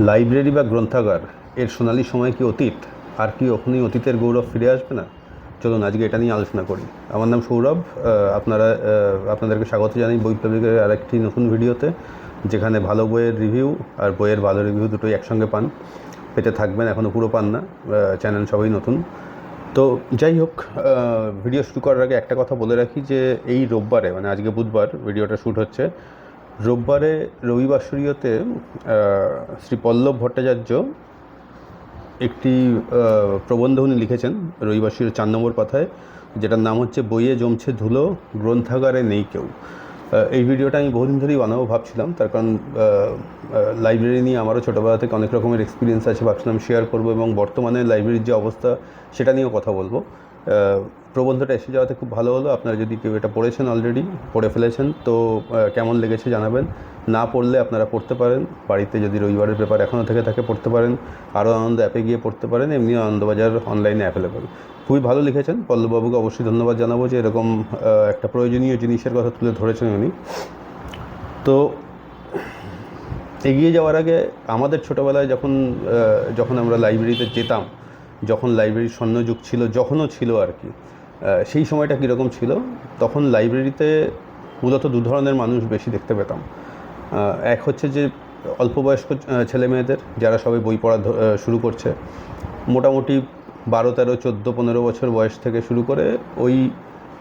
Library বা গ্রন্থাগার, এর সোনালি সময় কি অতীত? আর কি কখনই অতীতের গৌরব ফিরে আসবে না? চলুন আজকে এটা নিয়ে আলোচনা করি। আমার নাম সৌরভ আপনারা আপনাদেরকে স্বাগত জানাই বৈপ্লবিকের আরেকটি নতুন ভিডিওতে, যেখানে ভালো বইয়ের রিভিউ আর বইয়ের ভালো রিভিউ দুটোই একসঙ্গে পান। পেতে থাকবেন এখনও পুরো পান না চ্যানেল সবাই নতুন। তো যাই হোক ভিডিও শুরু করার আগে একটা কথা বলে রাখি যে এই রোববারে মানে আজকে বুধবার, ভিডিওটা শ্যুট হচ্ছে রোববারে রবিবাসরীয়তে শ্রী পল্লব ভট্টাচার্য একটি প্রবন্ধ উনি লিখেছেন রবিবাসীর চার নম্বর পাতায়, যেটার নাম হচ্ছে বইয়ে জমছে ধুলো, গ্রন্থাগারে নেই কেউ। এই ভিডিওটা আমি বহুদিন ধরেই বানাবো ভাবছিলাম, তার কারণ লাইব্রেরি নিয়ে আমারও ছোটোবেলা থেকে অনেক রকমের এক্সপিরিয়েন্স আছে, ভাবছিলাম শেয়ার করব এবং বর্তমানে লাইব্রেরির যে অবস্থা, সেটা নিয়েও কথা বলব। প্রবন্ধটা এসে যাওয়াতে খুব ভালো হলো। আপনারা যদি কেউ এটা পড়েছেন অলরেডি পড়ে ফেলেছেন, তো কেমন লেগেছে জানাবেন। না পড়লে আপনারা পড়তে পারেন। বাড়িতে যদি রবিবারের পেপার এখনও থেকে থাকে, পড়তে পারেন। আরও আনন্দ অ্যাপে গিয়ে পড়তে পারেন। এমনি আনন্দবাজার অনলাইনে অ্যাভেলেবেল খুবই ভালো লিখেছেন। পল্লববাবুকে অবশ্যই ধন্যবাদ জানাব যে এরকম একটা প্রয়োজনীয় জিনিসের কথা তুলে ধরেছেন উনি। তো, এগিয়ে যাওয়ার আগে আমাদের ছোটোবেলায় যখন যখন আমরা লাইব্রেরিতে যেতাম, যখন লাইব্রেরির স্বর্ণযুগ ছিল, যখনও ছিল আর কি সেই সময়টা কীরকম ছিল? তখন লাইব্রেরিতে মূলত দু ধরনের মানুষ বেশি দেখতে পেতাম। এক হচ্ছে যে অল্প বয়স্ক ছেলে মেয়েদের, যারা সবাই বই পড়া শুরু করছে। মোটামুটি বারো, তেরো, চোদ্দ, পনেরো বছর বয়স থেকে শুরু করে ওই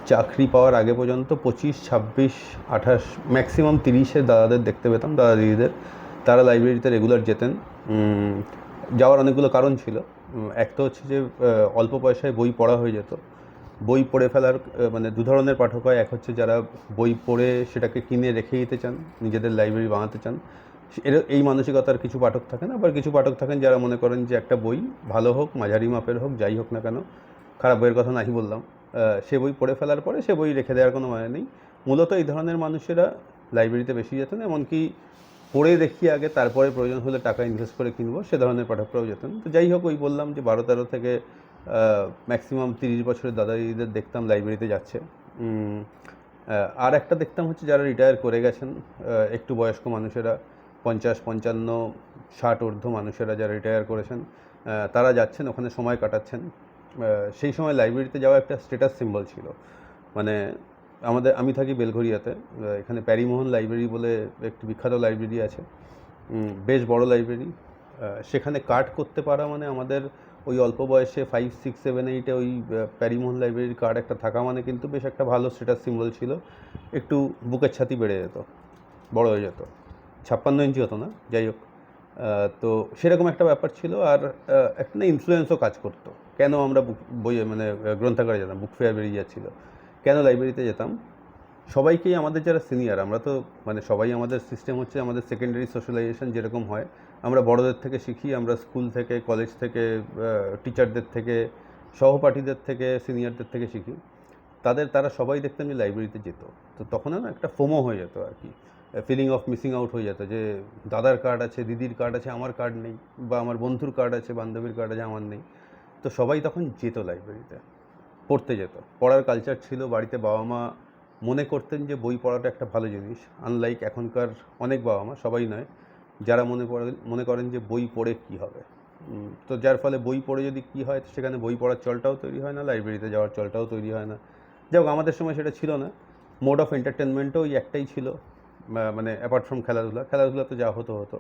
চাকরি পাওয়ার আগে পর্যন্ত পঁচিশ, ছাব্বিশ, আঠাশ ম্যাক্সিমাম তিরিশের দাদাদের দেখতে পেতাম, দাদা দিদিদের। তারা লাইব্রেরিতে রেগুলার যেতেন। যাওয়ার অনেকগুলো কারণ ছিল। এক তো হচ্ছে যে অল্প পয়সায় বই পড়া হয়ে যেত। বই পড়ে ফেলার মানে দু ধরনের পাঠক হয়। এক হচ্ছে যারা বই পড়ে সেটাকে কিনে রেখে দিতে চান, নিজেদের লাইব্রেরি বানাতে চান। এর, এই মানসিকতার কিছু পাঠক থাকেন। আবার কিছু পাঠক থাকেন যারা মনে করেন যে একটা বই ভালো হোক, মাঝারি মাপের হোক, যাই হোক না কেন, খারাপ বইয়ের কথা নাই বললাম সে বই পড়ে ফেলার পরে সে বই রেখে দেওয়ার কোনো মানে নেই। মূলত এই ধরনের মানুষেরা লাইব্রেরিতে বেশি যেতেন এমনকি পড়ে দেখি আগে, তারপরে প্রয়োজন হলে টাকা ইনভেস্ট করে কিনবো, সে ধরনের পাঠকরাও যেতেন। তো যাই হোক, ওই বললাম যে বারো তেরো থেকে ম্যাক্সিমাম তিরিশ বছরের দাদা দিদিদের দেখতাম লাইব্রেরিতে যাচ্ছে। আর একটা দেখতাম হচ্ছে যারা রিটায়ার করে গেছেন একটু বয়স্ক মানুষেরা, পঞ্চাশ, পঞ্চান্ন, ষাট ঊর্ধ্ব মানুষেরা যারা রিটায়ার করেছেন তারা যাচ্ছেন, ওখানে সময় কাটাচ্ছেন। সেই সময় লাইব্রেরিতে যাওয়া একটা স্টেটাস সিম্বল ছিল। মানে আমাদের, আমি থাকি বেলঘরিয়াতে এখানে প্যারিমোহন লাইব্রেরি বলে একটি বিখ্যাত লাইব্রেরি আছে। বেশ বড় লাইব্রেরি সেখানে কার্ড করতে পারা মানে আমাদের ওই অল্প বয়সে ফাইভ সিক্স সেভেন এইটে ওই প্যারিমোহন লাইব্রেরির কার্ড একটা থাকা মানে কিন্তু বেশ একটা ভালো স্টেটাস সিম্বল ছিল। একটু বুকের ছাতি বেড়ে যেত, বড় হয়ে যেত। ছাপ্পান্ন ইঞ্চি হতো না, যাই হোক। তো সেরকম একটা ব্যাপার ছিল আর একটা না ইনফ্লুয়েন্সও কাজ করতো। কেন আমরা বুক বই মানে গ্রন্থাগারে যেতাম বুক ফেয়ার বেরিয়ে যাচ্ছিল। কেন লাইব্রেরিতে যেতাম? সবাইকেই আমাদের যারা সিনিয়র আমরা তো মানে সবাই আমাদের সিস্টেম হচ্ছে আমাদের সেকেন্ডারি সোশ্যালাইজেশন যেরকম হয়। আমরা বড়দের থেকে শিখি, আমরা স্কুল থেকে কলেজ থেকে টিচারদের থেকে, সহপাঠীদের থেকে সিনিয়রদের থেকে শিখি। তাদের, তারা সবাই দেখতাম যে লাইব্রেরিতে যেত। তো তখন না একটা ফোমো হয়ে যেত আর কি। ফিলিং অফ মিসিং আউট হয়ে যেত যে দাদার কার্ড আছে, দিদির কার্ড আছে, আমার কার্ড নেই, বা আমার বন্ধুর কার্ড আছে, বান্ধবীর কার্ড আছে, আমার নেই। তো সবাই তখন যেত লাইব্রেরিতে পড়তে যেত। পড়ার কালচার ছিল বাড়িতে বাবা মা মনে করতেন যে বই পড়াটা একটা ভালো জিনিস আনলাইক এখনকার অনেক বাবা মা, সবাই নয়, যারা মনে করেন মনে করেন যে বই পড়ে কী হবে। তো যার ফলে বই পড়ে যদি কী হয় সেখানে বই পড়ার চলটাও তৈরি হয় না লাইব্রেরিতে যাওয়ার চলটাও তৈরি হয় না। যাই আমাদের সময় সেটা ছিল না। মোড অফ এন্টারটেনমেন্টও ওই একটাই ছিল। মানে অ্যাপার্ট ফ্রম খেলাধুলা খেলাধুলা তো যা হতো হতো।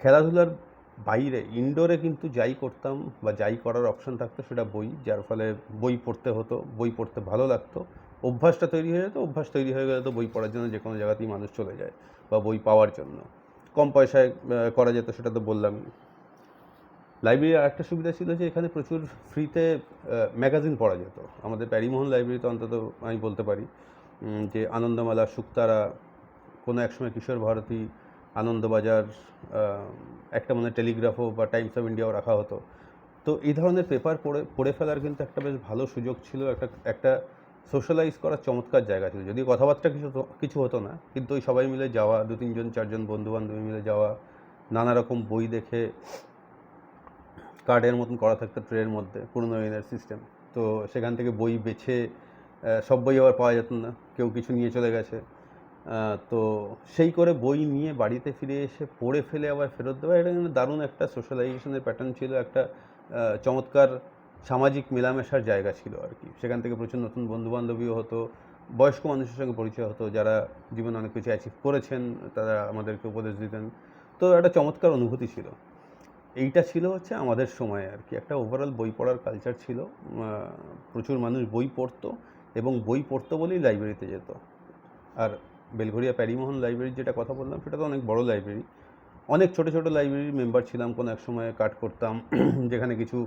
খেলাধুলার বাইরে ইনডোরে কিন্তু যাই করতাম বা যাই করার অপশন থাকতো সেটা বই, যার ফলে বই পড়তে হতো, বই পড়তে ভালো লাগতো। অভ্যাসটা তৈরি হয়ে যেত, অভ্যাস তৈরি হয়ে গেলে তো বই পড়ার জন্য যে কোনো জায়গাতেই মানুষ চলে যায় বা বই পাওয়ার জন্য। কম পয়সায় করা যেত সেটা তো বললামই লাইব্রেরির আরেকটা সুবিধা ছিল যে এখানে প্রচুর ফ্রিতে ম্যাগাজিন পড়া যেত। আমাদের প্যারিমোহন লাইব্রেরিতে অন্তত আমি বলতে পারি যে আনন্দমালা শুক্তারা কোনো এক সময় কিশোর ভারতী, আনন্দবাজার একটা মানে টেলিগ্রাফও বা টাইমস অফ ইন্ডিয়াও রাখা হতো। তো এই ধরনের পেপার পড়ে পড়ে ফেলার কিন্তু একটা বেশ ভালো সুযোগ ছিল, একটা একটা সোশ্যালাইজ করার চমৎকার জায়গা ছিল। যদিও কথাবার্তা কিছু কিছু হতো না, কিন্তু ওই সবাই মিলে যাওয়া, দু তিনজন, চারজন বন্ধু বান্ধবী মিলে যাওয়া, নানা রকম বই দেখে কার্ডের মতন করা থাকতো ট্রেনের মধ্যে, পুরনো দিনের সিস্টেম তো সেখান থেকে বই বেছে সব বই আবার পাওয়া যেত না, কেউ কিছু নিয়ে চলে গেছে। তো সেই করে বই নিয়ে বাড়িতে ফিরে এসে পড়ে ফেলে আবার ফেরত দেওয়া, এটা কিন্তু দারুণ একটা সোশ্যালাইজেশনের প্যাটার্ন ছিল, একটা চমৎকার সামাজিক মেলামেশার জায়গা ছিল আর কি। সেখান থেকে প্রচুর নতুন বন্ধুবান্ধবীও হতো, বয়স্ক মানুষের সঙ্গে পরিচয় হতো, যারা জীবনে অনেক কিছু অ্যাচিভ করেছেন, তারা আমাদেরকে উপদেশ দিতেন। তো একটা চমৎকার অনুভূতি ছিল। এইটা ছিল হচ্ছে আমাদের সময়ে আর কি। একটা ওভারঅল বই পড়ার কালচার ছিল। প্রচুর মানুষ বই পড়তো এবং বই পড়তো বলেই লাইব্রেরিতে যেত। আর বেলঘরিয়া প্যারিমোহন লাইব্রেরির যেটা কথা বললাম, সেটা তো অনেক বড় লাইব্রেরি অনেক ছোট ছোট লাইব্রেরির মেম্বার ছিলাম কোনো এক সময় কাট করতাম। যেখানে কিছু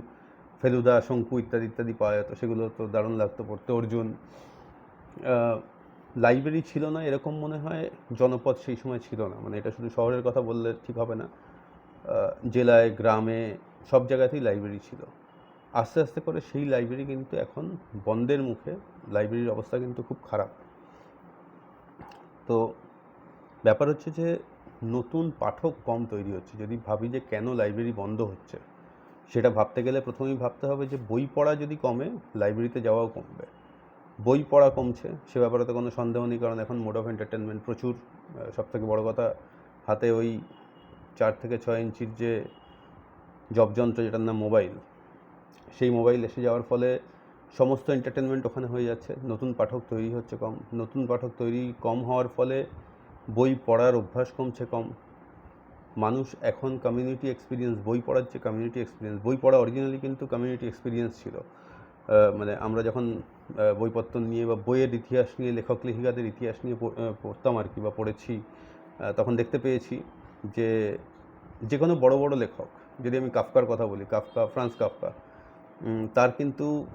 ফেলুদা, শঙ্কু ইত্যাদি ইত্যাদি পাওয়া যেত। সেগুলো তো দারুণ লাগতো পড়তে। অর্জুন লাইব্রেরি ছিল না এরকম মনে হয়, জনপদ সেই সময় ছিল না। মানে এটা শুধু শহরের কথা বললে ঠিক হবে না। জেলায়, গ্রামে, সব জায়গাতেই লাইব্রেরি ছিল। আস্তে আস্তে করে সেই লাইব্রেরি কিন্তু এখন বন্ধের মুখে, লাইব্রেরির অবস্থা কিন্তু খুব খারাপ। তো ব্যাপার হচ্ছে যে, নতুন পাঠক কম তৈরি হচ্ছে। যদি ভাবি যে কেন লাইব্রেরি বন্ধ হচ্ছে সেটা ভাবতে গেলে প্রথমেই ভাবতে হবে যে বই পড়া যদি কমে লাইব্রেরিতে যাওয়াও কমবে। বই পড়া কমছে, সে ব্যাপারে তো কোনো সন্দেহ নেই, কারণ এখন মোড অফ এন্টারটেনমেন্ট প্রচুর সব থেকে বড়ো কথা, হাতে ওই চার থেকে ছয় ইঞ্চির যে জবযন্ত্র যেটার নাম মোবাইল সেই মোবাইল এসে যাওয়ার ফলে সমস্ত এন্টারটেনমেন্ট ওখানে হয়ে যাচ্ছে। নতুন পাঠক তৈরি হচ্ছে কম, নতুন পাঠক তৈরি কম হওয়ার ফলে বই পড়ার অভ্যাস কমছে কম। মানুষ এখন কমিউনিটি এক্সপিরিয়েন্স বই পড়ার যে কমিউনিটি এক্সপিরিয়েন্স বই পড়া অরিজিনালি কিন্তু কমিউনিটি এক্সপিরিয়েন্স ছিল। মানে আমরা যখন বইপত্র নিয়ে বা বইয়ের ইতিহাস নিয়ে, লেখক লেখিকাদের ইতিহাস নিয়ে পড়- পড়তাম আর কি বা পড়েছি তখন দেখতে পেয়েছি যে যে কোনো বড় বড় লেখক, যদি আমি কাফকার কথা বলি, কাফকা, ফ্রান্স কাফকা তার কিন্তু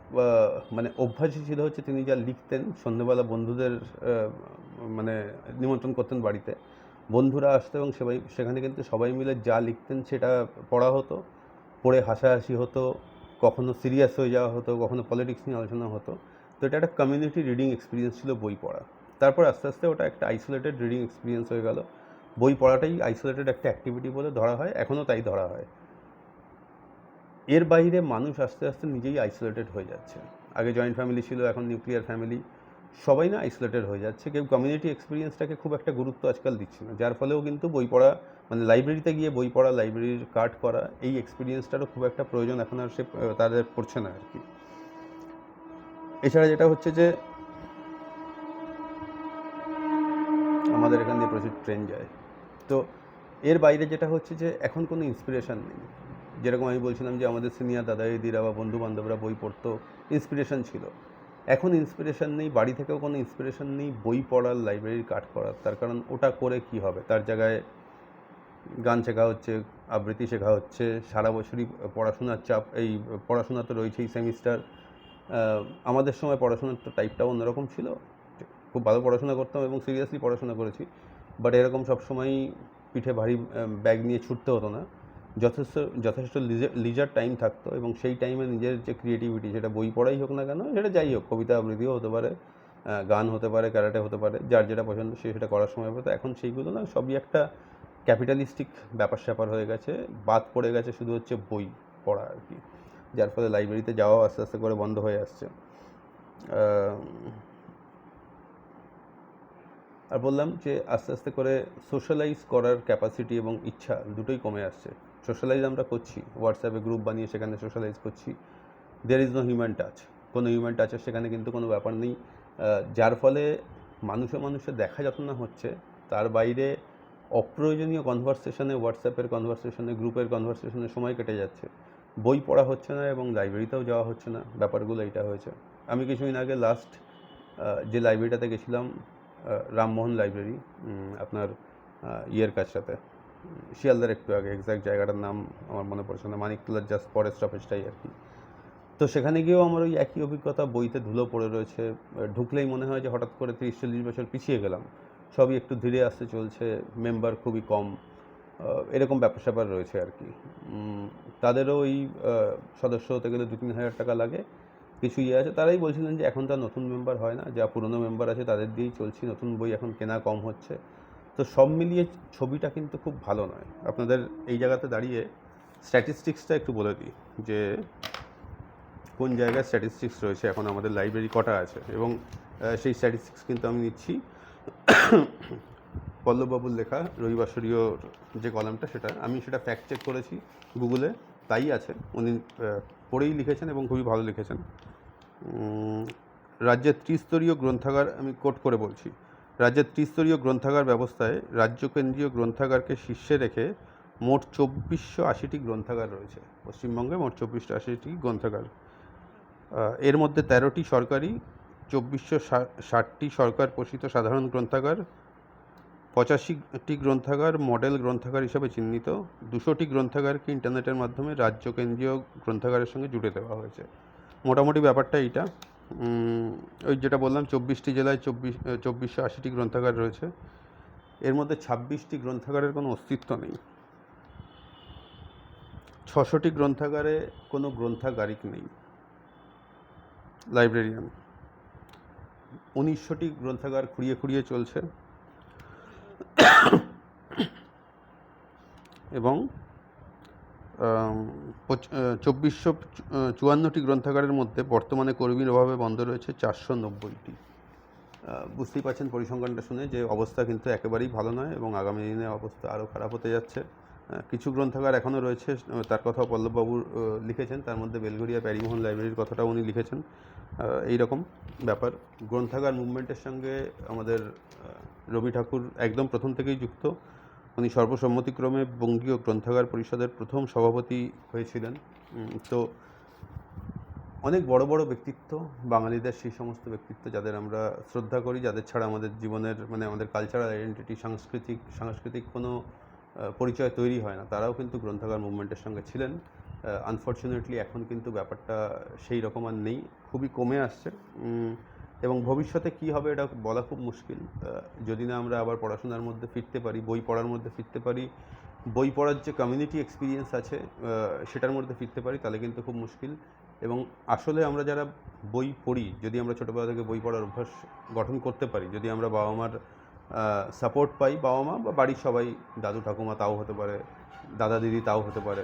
মানে অভ্যাসই ছিল হচ্ছে তিনি যা লিখতেন সন্ধ্যেবেলা বন্ধুদের মানে নিমন্ত্রণ করতেন বাড়িতে বন্ধুরা আসতো এবং সবাই, সেখানে কিন্তু সবাই মিলে যা লিখতেন সেটা পড়া হতো। পড়ে হাসাহাসি হতো, কখনো সিরিয়াস হয়ে যাওয়া হতো, কখনো পলিটিক্স নিয়ে আলোচনা হতো। তো এটা একটা কমিউনিটি রিডিং এক্সপিরিয়েন্স ছিল বই পড়া। তারপর আস্তে আস্তে ওটা একটা আইসোলেটেড রিডিং এক্সপিরিয়েন্স হয়ে গেল। বই পড়াটাই আইসোলেটেড একটা অ্যাক্টিভিটি বলে ধরা হয় এখনও তাই ধরা হয়। এর বাইরে মানুষ আস্তে আস্তে নিজেই আইসোলেটেড হয়ে যাচ্ছে। আগে জয়েন্ট ফ্যামিলি ছিল, এখন নিউক্লিয়ার ফ্যামিলি সবাই না আইসোলেটেড হয়ে যাচ্ছে। কেউ কমিউনিটি এক্সপিরিয়েন্সটাকে খুব একটা গুরুত্ব আজকাল দিচ্ছে না। যার ফলেও কিন্তু বই পড়া মানে লাইব্রেরিতে গিয়ে বই পড়া লাইব্রেরির কার্ড করা, এই এক্সপিরিয়েন্সটারও খুব একটা প্রয়োজন এখন আর সে তাদের পড়ছে না আর কি। এছাড়া যেটা হচ্ছে যে, আমাদের এখান দিয়ে প্রচুর ট্রেন যায়। তো এর বাইরে যেটা হচ্ছে যে, এখন কোনো ইন্সপিরেশন নেই। যেরকম আমি বলছিলাম যে, আমাদের সিনিয়র দাদা দিদিরা বা বন্ধু বান্ধবরা বই পড়তো ইন্সপিরেশন ছিল। এখন ইন্সপিরেশন নেই, বাড়ি থেকেও কোনো ইন্সপিরেশন নেই, বই পড়ার লাইব্রেরির কাঠ করার। তার কারণ ওটা করে কি হবে? তার জায়গায় গান শেখা হচ্ছে, আবৃত্তি শেখা হচ্ছে, সারা বছরই পড়াশোনার চাপ, এই পড়াশোনা তো রয়েছেই সেমিস্টার আমাদের সময় পড়াশোনার তো টাইপটাও অন্যরকম ছিল। খুব ভালো পড়াশোনা করতাম এবং সিরিয়াসলি পড়াশোনা করেছি। বাট এরকম সবসময় পিঠে ভারী ব্যাগ নিয়ে ছুটতে হতো না। যথেষ্ট যথেষ্ট লিজার টাইম থাকতো এবং সেই টাইমে নিজের যে ক্রিয়েটিভিটি সেটা বই পড়াই হোক না কেন, সেটা যাই হোক, কবিতা আবৃত্তিও হতে পারে গান হতে পারে, ক্যারাটে হতে পারে, যার যেটা পছন্দ সে সেটা করার সময় পেতো এখন সেইগুলো না সবই একটা ক্যাপিটালিস্টিক ব্যাপার স্যাপার হয়ে গেছে, বাদ পড়ে গেছে শুধু হচ্ছে বই পড়া আর কি, যার ফলে লাইব্রেরিতে যাওয়া আস্তে আস্তে করে বন্ধ হয়ে আসছে। আর বললাম যে আস্তে আস্তে করে সোশ্যালাইজ করার ক্যাপাসিটি এবং ইচ্ছা দুটোই কমে আসছে। সোশ্যালাইজ আমরা করছি হোয়াটসঅ্যাপে গ্রুপ বানিয়ে সেখানে সোশ্যালাইজ করছি। There is no human touch কোনো হিউম্যান টাচের সেখানে কিন্তু কোনো ব্যাপার নেই। যার ফলে মানুষে মানুষে দেখা যত না হচ্ছে তার বাইরে অপ্রয়োজনীয় কনভারসেশনে হোয়াটসঅ্যাপের কনভারসেশনে গ্রুপের কনভারসেশনে সময় কেটে যাচ্ছে। বই পড়া হচ্ছে না এবং লাইব্রেরিতেও যাওয়া হচ্ছে না ব্যাপারগুলো এইটা হয়েছে। আমি কিছুদিন আগে লাস্ট যে লাইব্রেরিটাতে গেছিলাম রামমোহন লাইব্রেরি আপনার ইয়ের কাছটাতে উম, শিয়ালদার একটু আগে এক্স্যাক্ট জায়গাটার নাম আমার মনে পড়ছে না, মানিকতলার জাস্ট পরের স্টপেজটাই আর কি। তো সেখানে গিয়েও আমার ওই একই অভিজ্ঞতা, বইতে ধুলো পড়ে রয়েছে, ঢুকলেই মনে হয় যে হঠাৎ করে তিরিশ চল্লিশ বছর পিছিয়ে গেলাম। সবই একটু ধীরে আসতে চলছে মেম্বার খুবই কম এরকম ব্যাপার স্যাপার রয়েছে আর কি। তাদেরও ওই সদস্য হতে গেলে দু তিন হাজার টাকা লাগে, কিছু ইয়ে আছে। তারাই বলছিলেন যে এখন তো নতুন মেম্বার হয় না, যা পুরনো মেম্বার আছে তাদের দিয়েই চলছি, নতুন বই এখন কেনা কম হচ্ছে। তো সব মিলিয়ে ছবিটা কিন্তু খুব ভালো নয়। আপনাদের এই জায়গাতে দাঁড়িয়ে স্ট্যাটিস্টিক্সটা একটু বলে দিই যে, কোন জায়গায় স্ট্যাটিস্টিক্স রয়েছে? এখন আমাদের লাইব্রেরি কটা আছে? এবং সেই স্ট্যাটিস্টিক্স কিন্তু আমি নিচ্ছি। পল্লববাবুর লেখা রবিবাসরীয় যে কলামটা, সেটা আমি সেটা ফ্যাক্ট চেক করেছি গুগলে, তাই আছে। উনি পড়েই লিখেছেন এবং খুবই ভালো লিখেছেন। রাজ্যের ত্রিস্তরীয় গ্রন্থাগার আমি কোট করে বলছি। রাজ্যের ত্রিস্তরীয় গ্রন্থাগার ব্যবস্থায় রাজ্য কেন্দ্রীয় গ্রন্থাগারকে শীর্ষে রেখে মোট চব্বিশশো আশিটি গ্রন্থাগার রয়েছে। পশ্চিমবঙ্গে মোট চব্বিশশো আশিটি গ্রন্থাগার। এর মধ্যে তেরোটি সরকারি, চব্বিশশো ষাটটি সরকার পোষিত সাধারণ গ্রন্থাগার, পঁচাশিটি গ্রন্থাগার মডেল গ্রন্থাগার হিসাবে চিহ্নিত, দুশোটি গ্রন্থাগারকে ইন্টারনেটের মাধ্যমে রাজ্য কেন্দ্রীয় গ্রন্থাগারের সঙ্গে জুড়ে দেওয়া হয়েছে। মোটামুটি ব্যাপারটা এইটা। ওই যেটা বললাম, চব্বিশটি জেলায় চব্বিশ চব্বিশশো আশিটি গ্রন্থাগার রয়েছে। এর মধ্যে ছাব্বিশটি গ্রন্থাগারের কোনো অস্তিত্ব নেই। ছশোটি গ্রন্থাগারে কোনো গ্রন্থাগারিক নেই। লাইব্রেরিয়ান। উনিশশোটি গ্রন্থাগার খুঁড়িয়ে খুঁড়িয়ে চলছে। এবং চব্বিশশো চুয়ান্নটি গ্রন্থাগারের মধ্যে বর্তমানে কর্মীর অভাবে বন্ধ রয়েছে চারশো নব্বইটি। বুঝতেই পারছেন পরিসংখ্যানটা শুনে যে অবস্থা কিন্তু একেবারেই ভালো নয় এবং আগামী দিনে অবস্থা আরও খারাপ হতে যাচ্ছে। কিছু গ্রন্থাগার এখনও রয়েছে তার কথাও পল্লববাবু লিখেছেন। তার মধ্যে বেলঘরিয়া প্যারিমোহন লাইব্রেরির কথাটাও উনি লিখেছেন। এই রকম ব্যাপার। গ্রন্থাগার মুভমেন্টের সঙ্গে আমাদের রবি ঠাকুর একদম প্রথম থেকেই যুক্ত। উনি সর্বসম্মতিক্রমে বঙ্গীয় গ্রন্থাগার পরিষদের প্রথম সভাপতি হয়েছিলেন। তো অনেক বড় বড় ব্যক্তিত্ব, বাঙালিদের সেই সমস্ত ব্যক্তিত্ব যাদের আমরা শ্রদ্ধা করি, যাদের ছাড়া আমাদের জীবনের মানে আমাদের কালচারাল আইডেন্টিটি সাংস্কৃতিক সাংস্কৃতিক কোনো পরিচয় তৈরি হয় না। তারাও কিন্তু গ্রন্থাগার মুভমেন্টের সঙ্গে ছিলেন। আনফর্চুনেটলি এখন কিন্তু ব্যাপারটা সেই রকম আর নেই। খুবই কমে আসছে। এবং ভবিষ্যতে কি হবে এটা বলা খুব মুশকিল। যদি না আমরা আবার পড়াশোনার মধ্যে ফিরতে পারি, বই পড়ার মধ্যে ফিরতে পারি, বই পড়ার যে কমিউনিটি এক্সপিরিয়েন্স আছে সেটার মধ্যে ফিরতে পারি, তাহলে কিন্তু খুব মুশকিল। এবং আসলে আমরা যারা বই পড়ি, যদি আমরা ছোটোবেলা থেকে বই পড়ার অভ্যাস গঠন করতে পারি, যদি আমরা বাবা মার সাপোর্ট পাই বাবা মা বা বাড়ির সবাই দাদু ঠাকুমা তাও হতে পারে দাদা দিদি তাও হতে পারে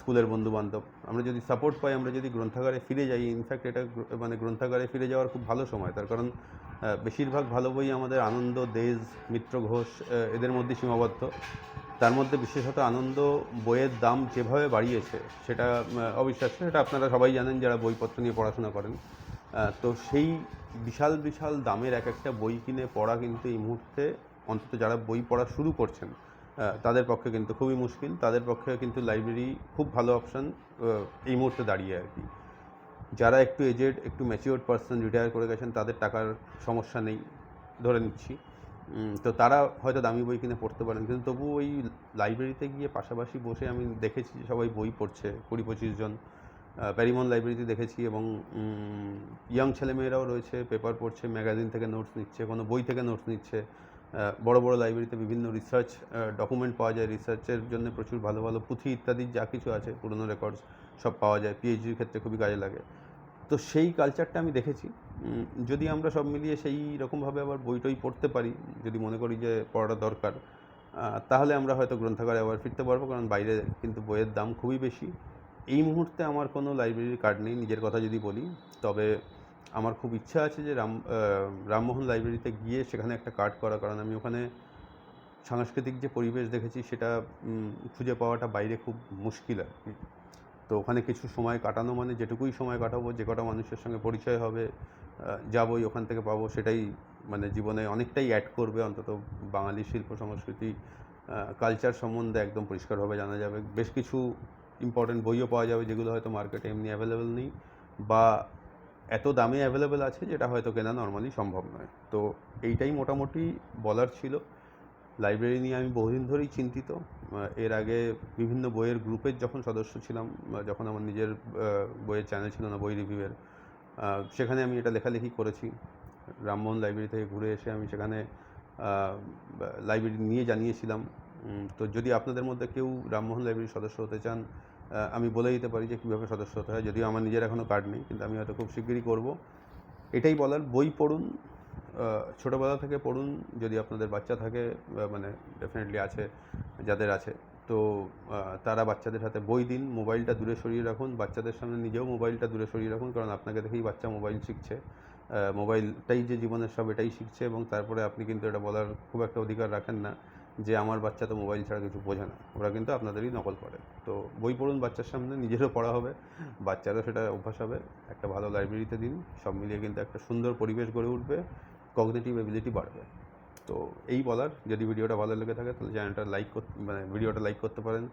স্কুলের বন্ধু বান্ধব আমরা যদি সাপোর্ট পাই, আমরা যদি গ্রন্থাগারে ফিরে যাই ইনফ্যাক্ট এটা মানে গ্রন্থাগারে ফিরে যাওয়ার খুব ভালো সময়। তার কারণ বেশিরভাগ ভালো বই আমাদের আনন্দ, দেশ, মিত্র ঘোষ এদের মধ্যে সীমাবদ্ধ। তার মধ্যে বিশেষত আনন্দ বইয়ের দাম যেভাবে বাড়িয়েছে, সেটা অবিশ্বাস্য, সেটা আপনারা সবাই জানেন যারা বইপত্র নিয়ে পড়াশোনা করেন। তো সেই বিশাল বিশাল দামের এক একটা বই কিনে পড়া কিন্তু এই মুহূর্তে অন্তত যারা বই পড়া শুরু করছেন তাদের পক্ষে কিন্তু খুবই মুশকিল। তাদের পক্ষে কিন্তু লাইব্রেরি খুব ভালো অপশান এই মুহূর্তে দাঁড়িয়ে আর কি। যারা একটু এজেড একটু ম্যাচিওর পার্সন রিটায়ার করে গেছেন, তাদের টাকার সমস্যা নেই, ধরে নিচ্ছি। তো তারা হয়তো দামি বই কিনে পড়তে পারেন, কিন্তু তবু ওই লাইব্রেরিতে গিয়ে পাশাপাশি বসে আমি দেখেছি সবাই বই পড়ছে, কুড়ি পঁচিশ জন। প্যারিমন লাইব্রেরিতে দেখেছি এবং ইয়াং ছেলেমেয়েরাও রয়েছে পেপার পড়ছে ম্যাগাজিন থেকে নোটস নিচ্ছে, কোনো বই থেকে নোটস নিচ্ছে। বড় বড় লাইব্রেরিতে বিভিন্ন রিসার্চ ডকুমেন্ট পাওয়া যায়। রিসার্চের জন্য প্রচুর ভালো ভালো পুঁথি ইত্যাদি যা কিছু আছে, পুরনো রেকর্ডস সব পাওয়া যায়। পিএইচডির ক্ষেত্রে খুবই কাজে লাগে। তো সেই কালচারটা আমি দেখেছি। যদি আমরা সব মিলিয়ে সেই রকমভাবে আবার বই টই পড়তে পারি, যদি মনে করি যে পড়াটা দরকার তাহলে আমরা হয়তো গ্রন্থাগারে আবার ফিরতে পারব, কারণ বাইরে কিন্তু বইয়ের দাম খুবই বেশি। এই মুহূর্তে আমার কোনো লাইব্রেরির কার্ড নেই, নিজের কথা যদি বলি, তবে আমার খুব ইচ্ছা আছে যে রাম রামমোহন লাইব্রেরিতে গিয়ে সেখানে একটা কার্ড করা, কারণ আমি ওখানে সাংস্কৃতিক যে পরিবেশ দেখেছি সেটা খুঁজে পাওয়াটা বাইরে খুব মুশকিল আর কি। তো ওখানে কিছু সময় কাটানো মানে যেটুকুই সময় কাটাবো, যে কটা মানুষের সঙ্গে পরিচয় হবে যাবোই, ওখান থেকে পাবো, সেটাই মানে জীবনে অনেকটাই অ্যাড করবে। অন্তত বাঙালি শিল্প, সংস্কৃতি কালচার সম্বন্ধে একদম পরিষ্কারভাবে জানা যাবে। বেশ কিছু ইম্পর্টেন্ট বইও পাওয়া যাবে যেগুলো হয়তো মার্কেটে এমনি অ্যাভেলেবেল নেই, বা এত দামে অ্যাভেলেবেল আছে যেটা হয়তো কেনা নর্মালি সম্ভব নয়। তো এইটাই মোটামুটি বলার ছিল। লাইব্রেরি নিয়ে আমি বহুদিন ধরেই চিন্তিত। এর আগে বিভিন্ন বইয়ের গ্রুপের যখন সদস্য ছিলাম যখন আমার নিজের বইয়ের চ্যানেল ছিল না, বই রিভিউয়ের সেখানে আমি এটা লেখালেখি করেছি। রামমোহন লাইব্রেরি থেকে ঘুরে এসে আমি সেখানে লাইব্রেরি নিয়ে জানিয়েছিলাম। তো যদি আপনাদের মধ্যে কেউ রামমোহন লাইব্রেরির সদস্য হতে চান আমি বলে দিতে পারি যে কীভাবে সদস্য হতে হয়। যদিও আমার নিজের এখনও কার্ড নেই, কিন্তু আমি হয়তো খুব শিগগিরই করব। এটাই বলার, বই পড়ুন ছোটোবেলা থেকে পড়ুন, যদি আপনাদের বাচ্চা থাকে মানে ডেফিনেটলি আছে, যাদের আছে, তো তারা বাচ্চাদের হাতে বই দিন, মোবাইলটা দূরে সরিয়ে রাখুন, বাচ্চাদের সামনে নিজেও মোবাইলটা দূরে সরিয়ে রাখুন, কারণ আপনাকে দেখেই বাচ্চা মোবাইল শিখছে। মোবাইলটাই যে জীবনের সব এটাই শিখছে, এবং তারপরে আপনি কিন্তু এটা বলার খুব একটা অধিকার রাখেন না। যে আমার বাচ্চা তো মোবাইল ছাড়া কিছু বোঝে না, ওরা কিন্তু আপনাদেরই নকল করে। তো বই পড়ুন বাচ্চার সামনে, নিজেরও পড়া হবে, বাচ্চারও সেটা অভ্যাস হবে, একটা ভালো লাইব্রেরিতে দিন, সব মিলিয়ে কিন্তু একটা সুন্দর পরিবেশ গড়ে উঠবে কগনেটিভ এবিলিটি বাড়বে। তো এই বলার, যদি ভিডিওটা ভালো লেগে থাকে, তাহলে চ্যানেলটা লাইক মানে ভিডিওটা লাইক করতে পারেন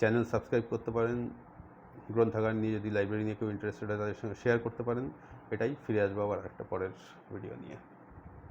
চ্যানেল সাবস্ক্রাইব করতে পারেন, গ্রন্থাগার নিয়ে যদি লাইব্রেরি নিয়ে কেউ ইন্টারেস্টেড হয়, তাদের সঙ্গে শেয়ার করতে পারেন, এটাই ফিরে আসব আবার একটা পরের ভিডিও নিয়ে।